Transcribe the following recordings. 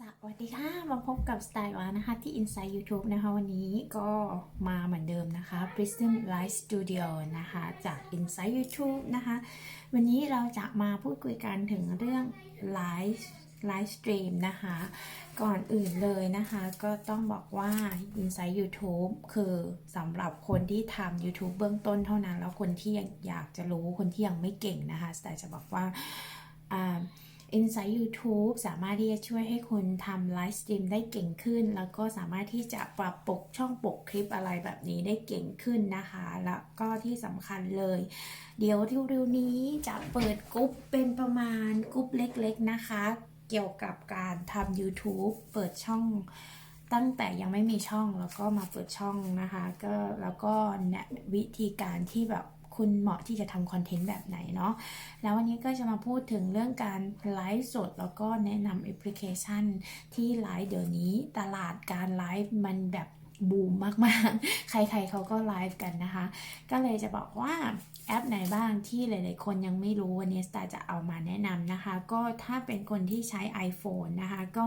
สวัสดีค่ะ มาพบกับสไตล์วานะคะ ที่ Inside YouTube นะคะ วันนี้ก็มาเหมือนเดิมนะคะ Prism Live Studio นะคะ จาก Inside YouTube นะคะ วันนี้เราจะมาพูดคุยกันถึงเรื่อง Live Live Stream นะคะ ก่อนอื่นเลยนะคะ ก็ต้องบอกว่า Inside YouTube คือสำหรับคนที่ทำ YouTube เบื้องต้นเท่านั้น แล้วคนที่ยังอยากจะรู้คนที่ยังไม่เก่งนะคะสไตล์จะบอกว่าอ่า Inside YouTube สามารถที่จะช่วยให้คุณทำไลฟ์สตรีมได้เก่งขึ้น แล้วก็สามารถที่จะปรับปกช่องปกคลิปอะไรแบบนี้ได้เก่งขึ้นนะคะ แล้วก็ที่สำคัญเลย เดี๋ยวเร็วๆนี้จะเปิดกรุ๊ปเป็นประมาณกรุ๊ปเล็กๆนะคะ เกี่ยวกับการทำ YouTube เปิดช่องตั้งแต่ยังไม่มีช่องแล้วก็มาเปิดช่องนะคะ ก็แล้วก็แนะวิธีการที่แบบ คุณเหมาะที่จะทำคอนเทนต์แบบไหนเนาะแล้ววันนี้ก็จะมาพูดถึงเรื่องการไลฟ์สด แล้วก็แนะนำแอปพลิเคชันที่ไลฟ์เดี๋ยวนี้ตลาดการไลฟ์มันแบบ บูมมากๆ ใครๆเขาก็ไลฟ์กันนะคะ ก็เลยจะบอกว่าแอปไหนบ้างที่หลายๆ คนยังไม่รู้วันนี้สตาจะเอามาแนะนำนะคะ ก็ถ้าเป็นคนที่ใช้ iPhone นะคะ ก็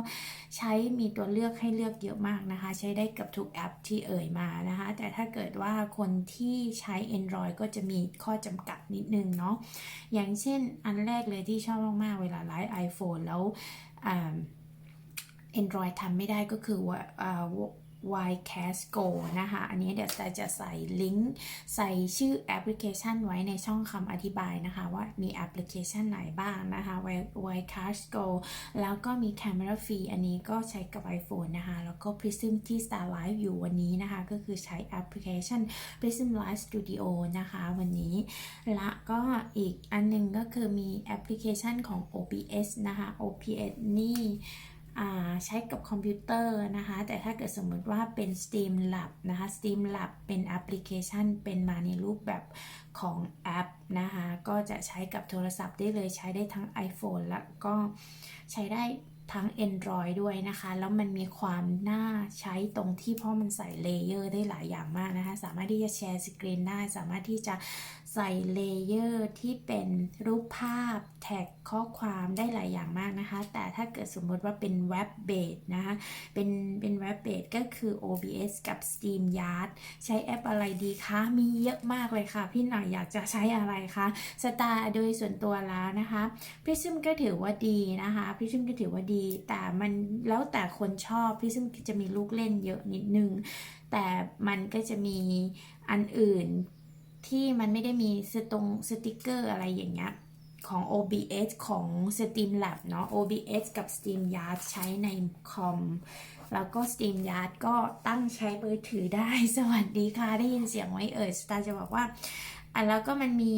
ใช้มีตัวเลือกให้เลือกเยอะมากนะคะ ใช้ได้กับทุกแอปที่เอ่ยมานะคะ แต่ถ้าเกิดว่าคนที่ใช้ Android ก็จะมีข้อจำกัดนิดนึงเนาะอย่างเช่นอันแรกเลยที่ชอบมากๆ เวลาไลฟ์ iPhone แล้วอ่า Android ทำไม่ได้ก็คือว่า Ycast Go นะคะ อันนี้เดี๋ยวจะจะใส่ลิงก์ใส่ชื่อแอปพลิเคชันไว้ในช่องคำอธิบายนะคะ ว่ามีแอปพลิเคชันไหนบ้างนะคะ Ycast Go แล้วก็มี Camera Free อันนี้ก็ใช้กับ iPhone นะคะ แล้วก็ Prism ที่ Star Live อยู่วันนี้นะคะ ก็คือใช้แอปพลิเคชัน Prism Live Studio นะคะ วันนี้ และก็อีกอันหนึงก็คือมีแอปพลิเคชันของ OBS นะคะ OBS นี่ ใช้กับคอมพิวเตอร์นะคะ แต่ถ้าเกิดสมมติว่าเป็น Steam Lab นะคะ Steam Lab เป็นแอปพลิเคชัน เป็นมาในรูปแบบของแอปนะคะ ก็จะใช้กับโทรศัพท์ได้เลย ใช้ได้ทั้ง iPhone แล้วก็ใช้ได้ทั้ง Android ด้วยนะคะ แล้วมันมีความน่าใช้ตรงที่เพราะมันใส่เลเยอร์ได้หลายอย่างมากนะคะ สามารถที่จะแชร์สกรีนได้ สามารถที่จะ ใส่เลเยอร์ที่เป็นรูปภาพแท็กข้อความได้หลายอย่างมากนะคะ แต่ถ้าเกิดสมมติว่าเป็นเว็บเบสนะคะเป็นเป็นเว็บเบสก็คือ OBS กับ StreamYard ใช้แอปอะไรดีคะ มีเยอะมากเลยค่ะ พี่หน่อยอยากจะใช้อะไรคะสตาร์โดยส่วนตัวแล้วนะคะ Prism ก็ถือว่าดีนะคะ Prism ก็ถือว่าดี แต่มันแล้วแต่คนชอบ Prism จะมีลูกเล่นเยอะนิดนึง แต่มันก็จะมีอันอื่น ที่มันไม่ได้มีสตรงสติกเกอร์อะไรอย่างเงี้ยของ OBS ของ steam lab เนาะ OBS กับ steam yard ใช้ในคอม แล้วก็ steam yard ก็ตั้งใช้มือถือได้ สวัสดีค่ะ ได้ยินเสียงไว้เอ่ยสตาร์จะบอกว่าอะแล้วก็มันมี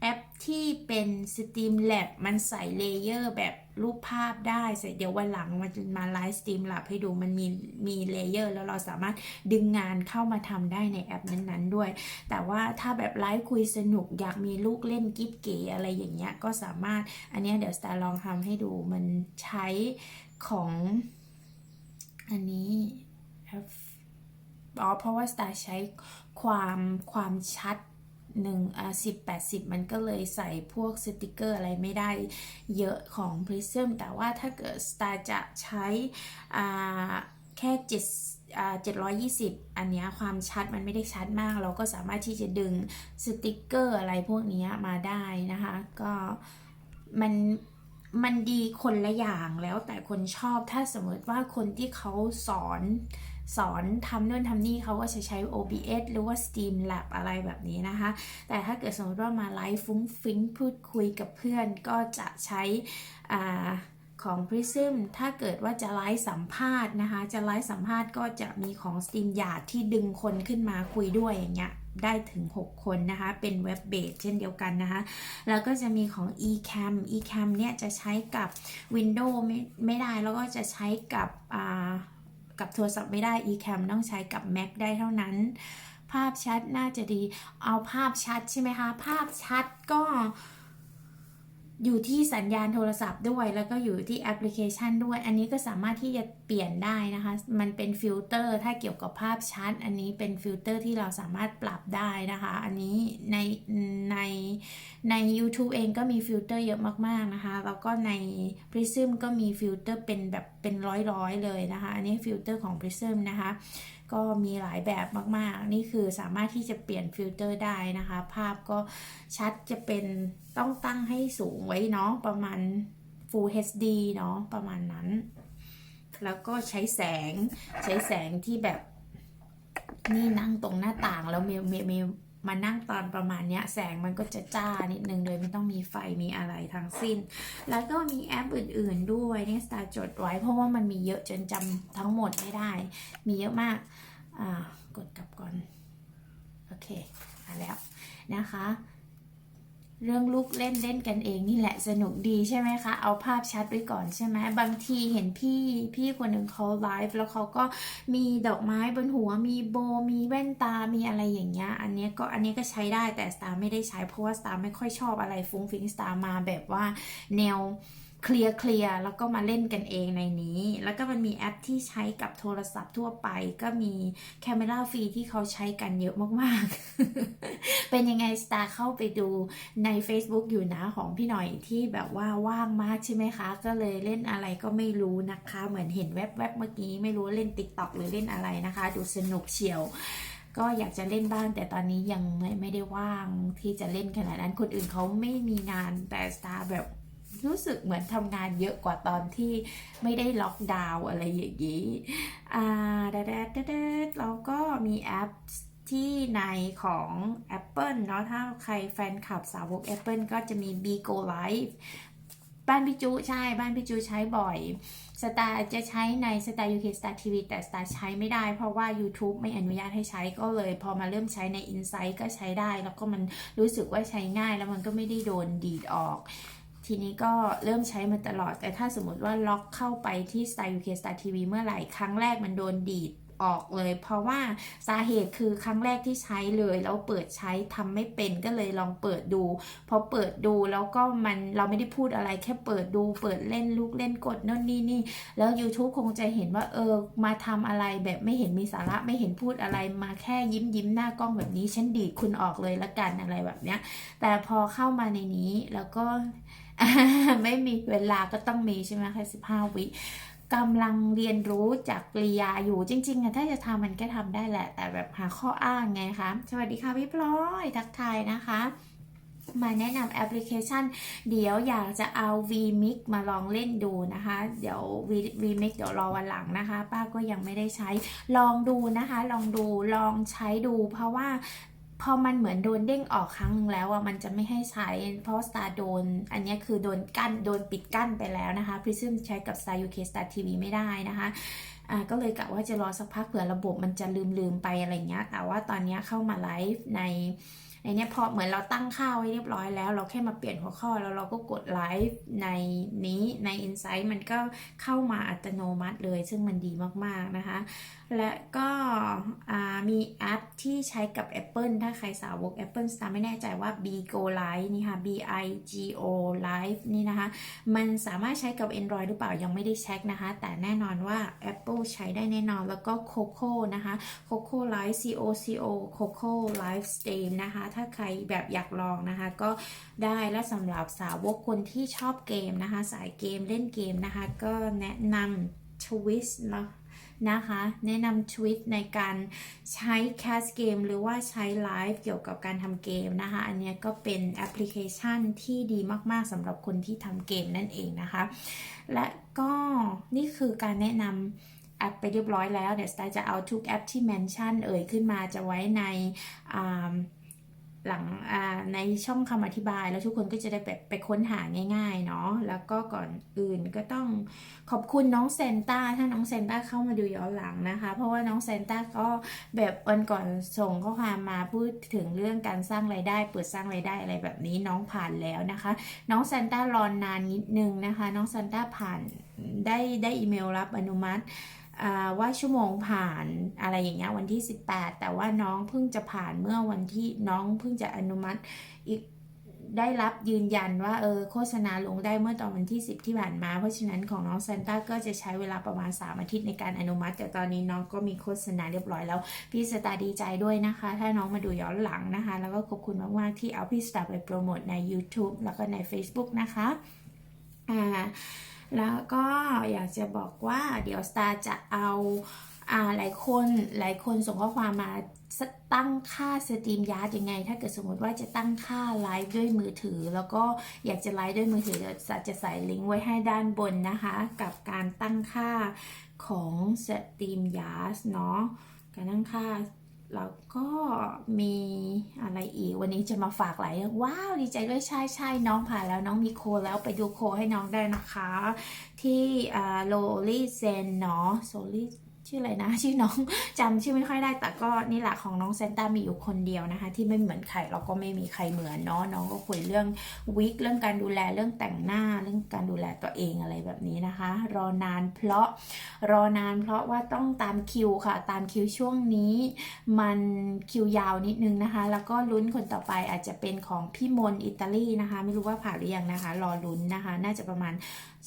แอปที่เป็น steam lab มันใส่เลเยอร์แบบ รูปภาพได้เสร็จเดี๋ยววันหลังมันจะมาไลฟ์ Streamlab ให้ดูมันมีมีเลเยอร์แล้วเราสามารถดึงงานเข้ามาทำได้ในแอปนั้น ๆ ด้วย แต่ว่าถ้าแบบไลฟ์คุยสนุกอยากมีลูกเล่นกิ๊บเก๋อะไรอย่างเงี้ยก็สามารถอันนี้เดี๋ยวสตาร์ลองทำให้ดูมันใช้ของอันนี้อ๋อเพราะว่า Star ใช้ความความชัด หนึ่งอ่าสิบแปดสิบมันก็เลยใส่พวกสติกเกอร์อะไรไม่ได้เยอะของ Prism แต่ว่าถ้าเกิด Star จะใช้อ่าแค่เจ็ดอ่าเจ็ดร้อยยี่สิบอันเนี้ยความชัดมันไม่ได้ชัดมาก เราก็สามารถที่จะดึงสติกเกอร์อะไรพวกเนี้ยมาได้นะคะ ก็มันมันดีคนละอย่างแล้วแต่คนชอบถ้าสมมติว่าคนที่เขาสอน สอนทำนู่นทำนี่เขาก็จะใช้ OBS หรือว่า steam lab อะไรแบบนี้นะคะ แต่ถ้าเกิดสมมติว่ามาไลฟ์ฟุ้งฟิ้งพูดคุยกับเพื่อนก็จะใช้อ่าของ Prism ถ้าเกิดว่าจะไลฟ์สัมภาษณ์นะคะ จะไลฟ์สัมภาษณ์ก็จะมีของ steam yard ที่ดึงคนขึ้นมาคุยด้วยอย่างเงี้ยได้ถึง 6 คนนะคะ เป็นเว็บเบสเช่นเดียวกันนะคะ แล้วก็จะมีของ eCam eCam เนี่ยจะใช้กับ Windows ไม่ไม่ได้ แล้วก็จะใช้กับ กับโทรศัพท์ไม่ได้ eCam ต้องใช้กับ Mac ได้เท่านั้น ภาพชัดน่าจะดี เอาภาพชัดใช่ไหมคะ ภาพชัดก็ อยู่ที่สัญญาณโทรศัพท์ด้วย แล้วก็อยู่ที่แอปพลิเคชันด้วย อันนี้ก็สามารถที่จะเปลี่ยนได้นะคะ มันเป็นฟิลเตอร์ถ้าเกี่ยวกับภาพชัด อันนี้เป็นฟิลเตอร์ที่เราสามารถปรับได้นะคะ อันนี้ในในใน YouTube เองก็มีฟิลเตอร์เยอะมากๆนะคะ แล้วก็ใน Prism ก็มีฟิลเตอร์เป็นแบบเป็นร้อยๆเลยนะคะ อันนี้ฟิลเตอร์ของ Prism นะคะ ก็มีหลายแบบมากๆ นี่คือสามารถที่จะเปลี่ยนฟิลเตอร์ได้นะคะ ภาพก็ชัดจะเป็นต้องตั้งให้สูงไว้เนาะประมาณ Full HD เนาะประมาณนั้น แล้วก็ใช้แสงใช้แสงที่แบบนี่นั่งตรงหน้าต่างแล้วมีมีมี มานั่งตอนประมาณเนี้ยแสงมันก็จะจ้านิดนึงโดยไม่ต้องมีไฟมีอะไรทั้งสิ้น แล้วก็มีแอปอื่น ๆ ด้วยเนี่ยสตาร์จดไว้ เพราะว่ามันมีเยอะจนจำทั้งหมดไม่ได้ มีเยอะมากอ่ากดกลับก่อน โอเคมาแล้วนะคะ เรื่องลูกเล่นเล่นกันเองนี่แหละสนุกดีใช่ไหมคะ เอาภาพชัดไว้ก่อนใช่ไหมบางทีเห็นพี่พี่คนหนึ่งเขาไลฟ์แล้วเขาก็มีดอกไม้บนหัวมีโบมีแว่นตามีอะไรอย่างเงี้ยอันนี้ก็อันนี้ก็ใช้ได้แต่สตาร์ไม่ได้ใช้เพราะว่าสตาร์ไม่ค่อยชอบอะไรฟุ้งฟิ้งสตาร์มาแบบว่าแนว เคลียร์เคลียร์แล้วก็มาเล่นกันเองในนี้ แล้วก็มันมีแอปที่ใช้กับโทรศัพท์ทั่วไป ก็มีแคม e ราฟรีที่เขาใช้กันเยอะมากๆ เป็นยังไงสตาร์เข้าไปดูใน Facebook อยู่นะของพี่หน่อยที่แบบว่าว่างมากใช่ไหมคะ ก็เลยเล่นอะไรก็ไม่รู้นะคะ เหมือนเห็นแวบๆเมื่อกี้ไม่รู้เล่น t ิ k t o k หรือเล่นอะไรนะคะ ดูสนุกเชียวก็อยากจะเล่นบ้างแต่ตอนนี้ยังไม่ไม่ได้ว่างที่จะเล่นขนาดนั้นคนอื่นเขาไม่มีงานแต่สตาร์แบบ รู้สึกเหมือนทำงานเยอะกว่าตอนที่ไม่ได้ล็อกดาวน์อะไรอย่างนี้อ่าแดดดดแล้วก็มีแอปที่ในของ Apple เนาะถ้าใครแฟนคลับสาวก Apple ก็จะมี b g o Live บ้านพี่จูใช่ บ้านพี่จูใช้บ่อยสตาร์จะใช้ใน Star UK Star TV แต่ Star ใช้ไม่ได้เพราะว่า YouTube ไม่อนุญาตให้ใช้ก็เลย พอมาเริ่มใช้ใน Insight ก็ใช้ได้ แล้วก็มันรู้สึกว่าใช้ง่ายแล้วมันก็ไม่ได้โดนดีดออก ทีนี้ก็เริ่มใช้มาตลอด แต่ถ้าสมมติว่าล็อกเข้าไปที่ Star UK Star TV เมื่อไหร่ ครั้งแรกมันโดนดีดออกเลย เพราะว่าสาเหตุคือครั้งแรกที่ใช้เลย แล้วเปิดใช้ทำไม่เป็นก็เลยลองเปิดดู พอเปิดดูแล้วก็มันเราไม่ได้พูดอะไรแค่เปิดดู เปิดเล่นลูกเล่นกดนั่นนี่นี่ แล้ว YouTube คงจะเห็นว่าเออมาทำอะไรแบบไม่เห็นมีสาระไม่เห็นพูดอะไรมาแค่ยิ้มยิ้มหน้ากล้องแบบนี้ฉันดีดคุณออกเลยละกันอะไรแบบเนี้ย แต่พอเข้ามาในนี้แล้วก็ ไม่มีเวลาก็ต้องมีใช่ไหมแค่สิบห้าวิกำลังเรียนรู้จากกริยาอยู่จริงๆอะถ้าจะทำมันก็ทำได้แหละ แต่แบบหาข้ออ้างไงคะสวัสดีค่ะพี่พลอยทักทายนะคะมาแนะนำแอปพลิเคชัน เดี๋ยวอยากจะเอา vmix มาลองเล่นดูนะคะ เดี๋ยว vmix เดี๋ยวรอวันหลังนะคะ ป้าก็ยังไม่ได้ใช้ลองดูนะคะ ลองดูลองใช้ดู เพราะว่า พอมันเหมือนโดนเด้งออกครั้งนึงแล้วอะมันจะไม่ให้ใช้ เพราะ Star โดน อันนี้คือโดนกั้นโดนปิดกั้นไปแล้วนะคะ Prism ใช้กับ Star UK Star TV ไม่ได้นะคะก็เลยกะว่าจะรอสักพักเผื่อระบบมันจะลืมลืมไปอะไรเงี้ยแต่ว่าตอนนี้เข้ามาไลฟ์ในในนี้พอเหมือนเราตั้งค่าไว้เรียบร้อยแล้ว เราแค่มาเปลี่ยนหัวข้อแล้วเราก็กดไลฟ์ในนี้ใน Insight มันก็เข้ามาอัตโนมัติเลย ซึ่งมันดีมากๆนะคะและก็มีแอปที่ใช้กับ Apple ถ้าใครสาวก Apple Star ไม่แน่ใจว่า Bigo Live นี่ค่ะ B I G O Live นี่นะคะ มันสามารถใช้กับ Android หรือเปล่ายังไม่ได้เช็คนะคะ แต่แน่นอนว่า Apple ใช้ได้แน่นอนแล้วก็ Coco นะคะ Coco Live C O C O Coco Live Stream นะคะ ถ้าใครแบบอยากลองนะคะ ก็ได้และสำหรับสาวกคนที่ชอบเกมนะคะ สายเกมเล่นเกมนะคะ ก็แนะนำ Twist เนาะ นะคะ แนะนำทวิตในการใช้แคสเกมหรือว่าใช้ไลฟ์เกี่ยวกับการทำเกมนะคะ อันนี้ก็เป็นแอปพลิเคชันที่ดีมาก ๆสำหรับคนที่ทำเกมนั่นเองนะคะ และก็นี่คือการแนะนำแอปไปเรียบร้อยแล้ว เดี๋ยวสไตล์จะเอาทุกแอปที่เมนชั่นเอ่ยขึ้นมาจะไว้ใน หลังในช่องคำอธิบายแล้วทุกคนก็จะได้แบบไปค้นหาง่ายๆเนาะแล้วก็ก่อนอื่นก็ต้องขอบคุณน้องเซนต้าถ้าน้องเซนต้าเข้ามาดูย้อนหลังนะคะ เพราะว่าน้องเซนต้าก็แบบวันก่อนส่งข้อความมาพูดถึงเรื่องการสร้างไรายได้ เปิดสร้างไรายได้อะไรแบบนี้น้องผ่านแล้วนะคะ น้องเซนต้ารอนนานนิดนึงนะคะ น้องเซนต้าผ่านได้ได้อีเมลรับอนุมัติ ว่าชั่วโมงผ่านอะไรอย่างเงี้ยวันที่ 18 แต่ว่าน้องเพิ่งจะผ่านเมื่อวันที่น้องเพิ่งจะอนุมัติอีกได้รับยืนยันว่าเออโฆษณาลงได้เมื่อตอนวันที่ 10 ที่ผ่านมา เพราะฉะนั้นของน้องซันต้าก็จะใช้เวลาประมาณ 3 อาทิตย์ในการอนุมัติ แต่ตอนนี้น้องก็มีโฆษณาเรียบร้อยแล้ว พี่สตาร์ดีใจด้วยนะคะ ถ้าน้องมาดูย้อนหลังนะคะ แล้วก็ขอบคุณมาก ๆ ที่เอาพี่สตาร์ไปโปรโมทใน YouTube แล้วก็ใน Facebook นะคะอ่า แล้วก็อยากจะบอกว่าเดี๋ยวสตาร์จะเอาอ่าหลายคนหลายคนส่งข้อความมาตั้งค่าสตรีมยาร์ดยังไง ถ้าเกิดสมมติว่าจะตั้งค่าไลฟ์ด้วยมือถือ แล้วก็อยากจะไลฟ์ด้วยมือถือเดี๋ยวจะจะใส่ลิงก์ไว้ให้ด้านบนนะคะ กับการตั้งค่าของสตรีมยาร์ดเนาะการตั้งค่า แล้วก็มีอะไรอีกวันนี้จะมาฝากหลายว้าวดีใจด้วยใช่ใช่น้องผ่านแล้วน้องมีโคแล้วไปดูโคให้น้องได้นะคะ ที่โลลี่เซนเนาะโซลี่ ชื่ออะไรนะ ชื่อน้องจำชื่อไม่ค่อยได้ แต่ก็นี่แหละของน้องเซนต้ามีอยู่คนเดียวนะคะ ที่ไม่เหมือนใครแล้วก็ไม่มีใครเหมือนเนาะน้องก็คุยเรื่องวิกเรื่องการดูแลเรื่องแต่งหน้าเรื่องการดูแลตัวเองอะไรแบบนี้นะคะ รอนานเพราะรอนานเพราะว่าต้องตามคิวค่ะ ตามคิวช่วงนี้มันคิวยาวนิดนึงนะคะ แล้วก็ลุ้นคนต่อไปอาจจะเป็นของพี่มนอิตาลีนะคะ ไม่รู้ว่าผ่านหรือยังนะคะ รอลุ้นนะคะ น่าจะประมาณ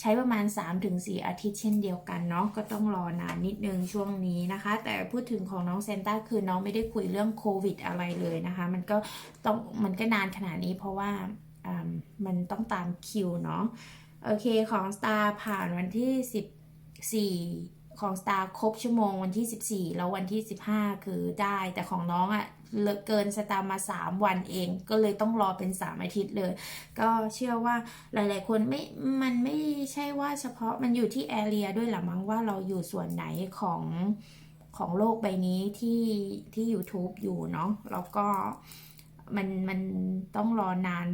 ใช้ประมาณ 3-4 อาทิตย์เช่นเดียวกันเนาะก็ต้องรอนานนิดนึงช่วงนี้นะคะ แต่พูดถึงของน้องเซนต้าคือน้องไม่ได้คุยเรื่องโควิดอะไรเลยนะคะ มันก็ต้องมันก็นานขนาดนี้เพราะว่าอ่มันต้องตามคิวเนาะโอเคของสตาร์ผ่านวันที่ 14 ของสตาร์ครบชั่วโมงวันที่ 14 แล้ววันที่ 15 คือได้แต่ของน้องอะ่ะ เลเกินสตาร์มา 3 วันเอง ก็เลยต้องรอเป็น 3 อาทิตย์เลย ก็เชื่อว่าหลาย ๆ คนไม่ มันไม่ใช่ว่าเฉพาะมันอยู่ที่แอเรียด้วยหรือมั้งว่าเราอยู่ส่วนไหนของของโลกใบนี้ที่ที่ YouTube อยู่เนาะแล้วก็มันมันต้องรอนาน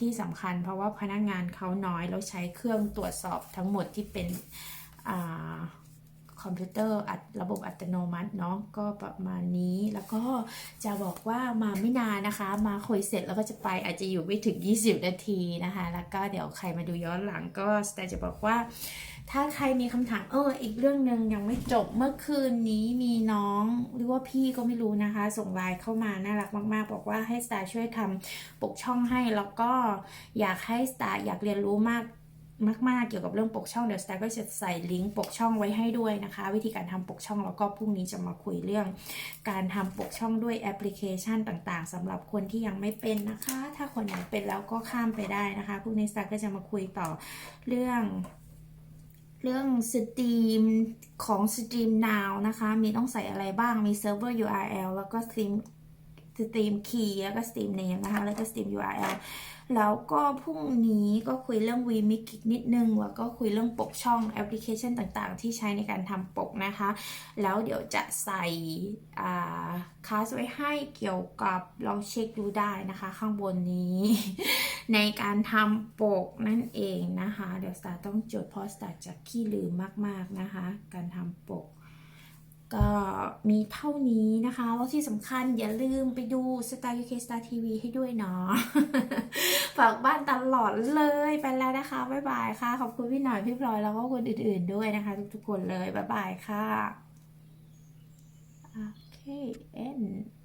ที่สำคัญ เพราะว่าพนักงานเขาน้อยแล้วใช้เครื่องตรวจสอบทั้งหมดที่เป็นอ่า คอมพิวเตอร์อัดระบบอัตโนมัติเนาะก็ประมาณนี้แล้วก็จะบอกว่ามาไม่นานนะคะ มาคุยเสร็จแล้วก็จะไปอาจจะอยู่ไม่ถึง 20 นาทีนะคะ แล้วก็เดี๋ยวใครมาดูย้อนหลังก็สแตจะบอกว่า ถ้าใครมีคำถามเอออีกเรื่องหนึ่งยังไม่จบเมื่อคืนนี้มีน้องหรือว่าพี่ก็ไม่รู้นะคะ ส่งไลน์เข้ามาน่ารักมาก ๆ บอกว่าให้สตาร์ช่วยทำปกช่องให้แล้วก็อยากให้สตาร์อยากเรียนรู้มาก มากๆ เกี่ยวกับเรื่องปกช่องเดี๋ยวสตาร์ก็จะใส่ลิงก์ปกช่องไว้ให้ด้วยนะคะ วิธีการทำปกช่องแล้วก็พรุ่งนี้จะมาคุยเรื่อง การทำปกช่องด้วยแอปพลิเคชันต่าง ๆสำหรับคนที่ยังไม่เป็นนะคะ ถ้าคนไหนเป็นแล้วก็ข้ามไปได้นะคะพรุ่งนี้สตาร์ก็จะมาคุยต่อเรื่องเรื่องสตรีมของสตรีม now นะคะ มีต้องใส่อะไรบ้าง มีเซิร์ฟเวอร์ URL แล้วก็ส ตรีมสตรีมคีย์แล้วก็สตรีมเนมนะคะ แล้วก็สตรีม URL แล้วก็พรุ่งนี้ก็คุยเรื่อง vMix นิดนึง แล้วก็คุยเรื่องปกช่องแอปพลิเคชันต่างๆ ที่ใช้ในการทำปกนะคะ แล้วเดี๋ยวจะใส่คาสไว้ให้เกี่ยวกับลองเช็คดูได้นะคะ ข้างบนนี้ ในการทำปกนั่นเองนะคะ เดี๋ยวสตาร์ต้องจดเพราะสตาร์จะขี้ลืมมากๆนะคะ การทำปก ก็มีเท่านี้นะคะ แล้วที่สำคัญอย่าลืมไปดู Star UK Star TV ให้ด้วยเนาะฝากบ้านตลอดเลยไปแล้วนะคะ บ๊ายบายค่ะ ขอบคุณพี่หน่อยพี่พลอยแล้วก็คนอื่นๆด้วยนะคะ ทุกๆคนเลย บ๊ายบายค่ะ โอเค end